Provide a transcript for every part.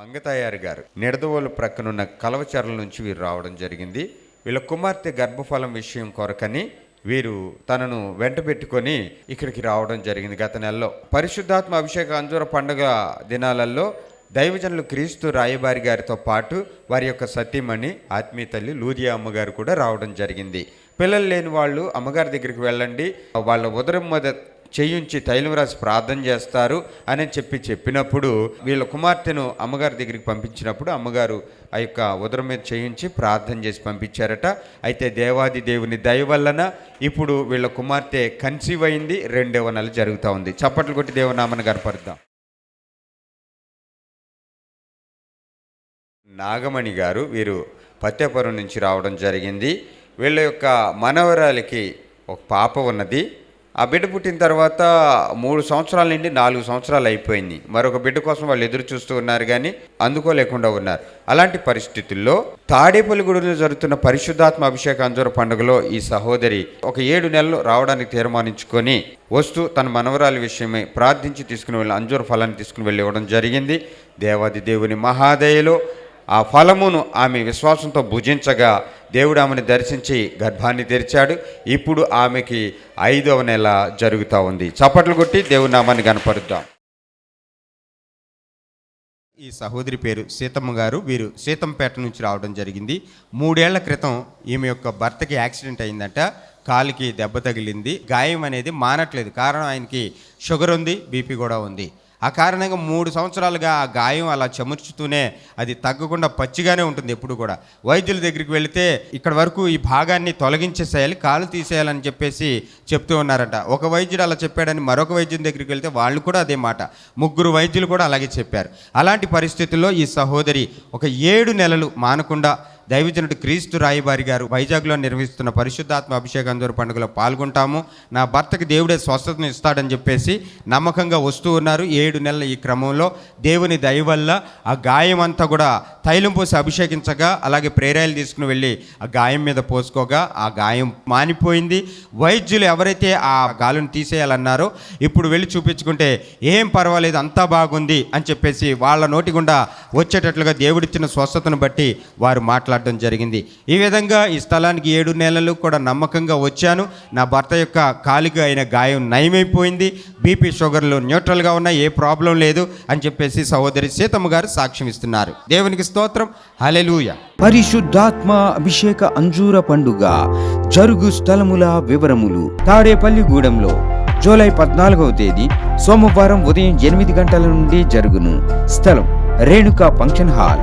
మంగతాయారు గారు. నిడదవోలు ప్రక్కనున్న కలవచర్ల నుంచి వీరు రావడం జరిగింది. వీళ్ళ కుమార్తె గర్భఫలం విషయం కొరకని వీరు తనను వెంట పెట్టుకొని ఇక్కడికి రావడం జరిగింది గత నెలలో. పరిశుద్ధాత్మ అభిషేక అంజూర పండుగ దినాలలో దైవజనులు క్రీస్తు రాయబారి గారితో పాటు వారి యొక్క సతీమణి ఆత్మీయ తల్లి లూదియా అమ్మగారు కూడా రావడం జరిగింది. పిల్లలు లేని వాళ్ళు అమ్మగారి దగ్గరికి వెళ్ళండి. వాళ్ళ ఉదరం మీద చేయించి తైలం రాసి ప్రార్థన చేస్తారు అని చెప్పి చెప్పినప్పుడు వీళ్ళ కుమార్తెను అమ్మగారి దగ్గరికి పంపించినప్పుడు అమ్మగారు ఆ యొక్క ఉదరం మీద చేయించి ప్రార్థన చేసి పంపించారట. అయితే దేవాది దేవుని దయ వలన ఇప్పుడు వీళ్ళ కుమార్తె కన్సీవ్ అయింది రెండవ నెల జరుగుతూ ఉంది. చప్పట్లు కొట్టి దేవునామని గర్పరుద్దాం. నాగమణి గారు వీరు పత్యపురం నుంచి రావడం జరిగింది. వీళ్ళ యొక్క మనవరాలికి ఒక పాప ఉన్నది. ఆ బిడ్డ పుట్టిన తర్వాత మూడు సంవత్సరాల నుండి నాలుగు సంవత్సరాలు అయిపోయింది. మరొక బిడ్డ కోసం వాళ్ళు ఎదురు చూస్తూ ఉన్నారు కానీ అందుకోలేకుండా ఉన్నారు. అలాంటి పరిస్థితుల్లో తాడేపల్లిగూడలో జరుగుతున్న పరిశుద్ధాత్మ అభిషేక అంజూర పండుగలో ఈ సహోదరి ఒక ఏడు నెలలు రావడానికి తీర్మానించుకొని వస్తూ తన మనవరాలి విషయమై ప్రార్థించి తీసుకుని వెళ్ళి అంజూర ఫలాన్ని తీసుకుని వెళ్ళి ఇవ్వడం జరిగింది. దేవాది దేవుని మహాదయలో ఆ ఫలమును ఆమె విశ్వాసంతో భుజించగా దేవుడు ఆమెను దర్శించి గర్భాన్ని తెరిచాడు. ఇప్పుడు ఆమెకి ఐదవ నెల జరుగుతూ ఉంది. చప్పట్లు కొట్టి దేవుని నామాన్ని కనపరుద్దాం ఈ సహోదరి పేరు సీతమ్మ గారు. వీరు సీతంపేట నుంచి రావడం జరిగింది. మూడేళ్ళ క్రితం ఈమె యొక్క భర్తకి యాక్సిడెంట్ అయిందట. కాలికి దెబ్బ తగిలింది. గాయం అనేది మానట్లేదు. కారణం ఆయనకి షుగర్ ఉంది బీపీ కూడా ఉంది. ఆ కారణంగా మూడు సంవత్సరాలుగా ఆ గాయం అలా చెమర్చుతూనే అది తగ్గకుండా పచ్చిగానే ఉంటుంది ఎప్పుడు కూడా. వైద్యుల దగ్గరికి వెళితే ఇక్కడ వరకు ఈ భాగాన్ని తొలగించేసేయాలి కాలు తీసేయాలని చెప్పేసి చెప్తూ ఉన్నారట. ఒక వైద్యుడు అలా చెప్పాడని మరొక వైద్యుని దగ్గరికి వెళ్తే వాళ్ళు కూడా అదే మాట. ముగ్గురు వైద్యులు కూడా అలాగే చెప్పారు. అలాంటి పరిస్థితుల్లో ఈ సహోదరి ఒక ఏడు నెలలు మానకుండా దైవజనుడు క్రీస్తు రాయబారి గారు వైజాగ్లో నిర్వహిస్తున్న పరిశుద్ధాత్మ అభిషేకందూరు పండుగలో పాల్గొంటాము. నా భర్తకి దేవుడే స్వస్థతను ఇస్తాడని చెప్పేసి నమ్మకంగా వస్తూ ఉన్నారు. ఏడు నెలల ఈ క్రమంలో దేవుని దయ వల్ల ఆ గాయం అంతా కూడా తైలం పోసి అభిషేకించగా అలాగే ప్రేరాయలు తీసుకుని వెళ్ళి ఆ గాయం మీద పోసుకోగా ఆ గాయం మానిపోయింది. వైద్యులు ఎవరైతే ఆ గాలును తీసేయాలన్నారో ఇప్పుడు వెళ్ళి చూపించుకుంటే ఏం పర్వాలేదు అంతా బాగుంది అని చెప్పేసి వాళ్ళ నోటి గుండా వచ్చేటట్లుగా దేవుడిచ్చిన స్వస్థతను బట్టి వారు మాట్లాడడం జరిగింది. ఈ విధంగా ఈ స్థలానికి ఏడు నెలలు కూడా నమ్మకంగా వచ్చాను. నా భర్త యొక్క కాలుగా అయిన గాయం నయమైపోయింది. బీపీ షుగర్లు న్యూట్రల్గా ఉన్నాయి. ఏ ప్రాబ్లం లేదు అని చెప్పేసి సహోదరి సీతమ్మ గారు సాక్ష్యం ఇస్తున్నారు. దేవునికి స్తోత్రం. హలెలూయ పరిశుద్ధాత్మ అభిషేక అంజూర పండుగ జరుగు స్థలముల వివరములు తాడేపల్లిగూడెంలో జూలై పద్నాలుగవ తేదీ సోమవారం ఉదయం ఎనిమిది గంటల నుండి జరుగును. స్థలం Renuka function hall.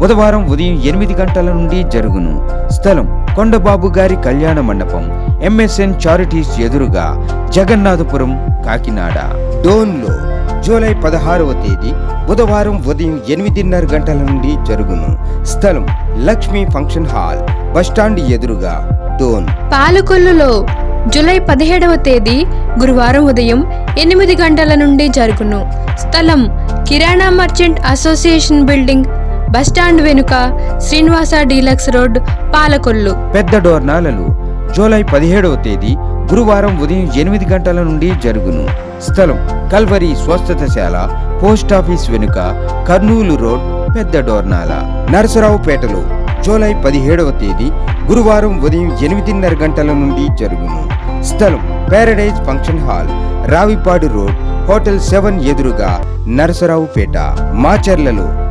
బుధవారం ఉదయం ఎనిమిది గంటల నుండి జరుగును. స్థలం కొండబాబు గారి కళ్యాణ మండపం ఎంఎస్ఎన్ చారిటీస్ ఎదురుగా జగన్నాథపురం కాకినాడ. డోన్లో జూలై పదహారవ తేదీ బుధవారం ఉదయం ఎనిమిదిన్నర గంటల నుండి జరుగును. స్థలం లక్ష్మీ ఫంక్షన్ హాల్ బస్టాండ్ ఎదురుగా డోన్. పాలకొల్లులో జూలై పదిహేడవ తేదీ గురువారం ఉదయం ఎనిమిది గంటల నుండి జరుగును. స్థలం kirana merchant association building bus stand వెనుక శ్రీనివాస డీలక్స్ రోడ్ పాలకొల్లు. పెద్ద డోర్నాలలు జూలై పదిహేడవ తేదీ గురువారం ఉదయం ఎనిమిది గంటల నుండి జరుగును. స్థలం కల్వరి స్వస్థతశాల పోస్ట్ ఆఫీస్ వెనుక కర్నూలు రోడ్ పెద్ద డోర్నాల నరసరావుపేటలో జూలై పదిహేడవ తేదీ గురువారం ఉదయం ఎనిమిదిన్నర గంటల నుండి జరుగును. స్థలం Paradise function hall Ravipadu road hotel seven ఎదురుగా నరసరావుపేట మాచర్లలో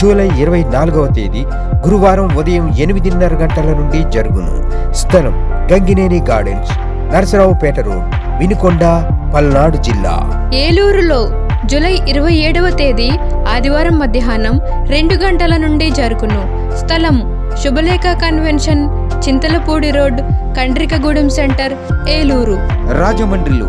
జూలై ఇరవై నాలుగవ తేదీ గురువారం ఉదయం ఎనిమిదిన్నర గంటల నుండి జరుగును. స్థలం గంగినేని గార్డెన్స్ నరసరావుపేట రోడ్ వినుకొండ పల్నాడు జిల్లా. ఏలూరులో జూలై ఇరవై ఏడవ తేదీ ఆదివారం మధ్యాహ్నం రెండు గంటల నుండి జరుగును. స్థలం Subhalekha convention Chintalapudi road Kandrikagudem centre Eluru. రాజమండ్రిలో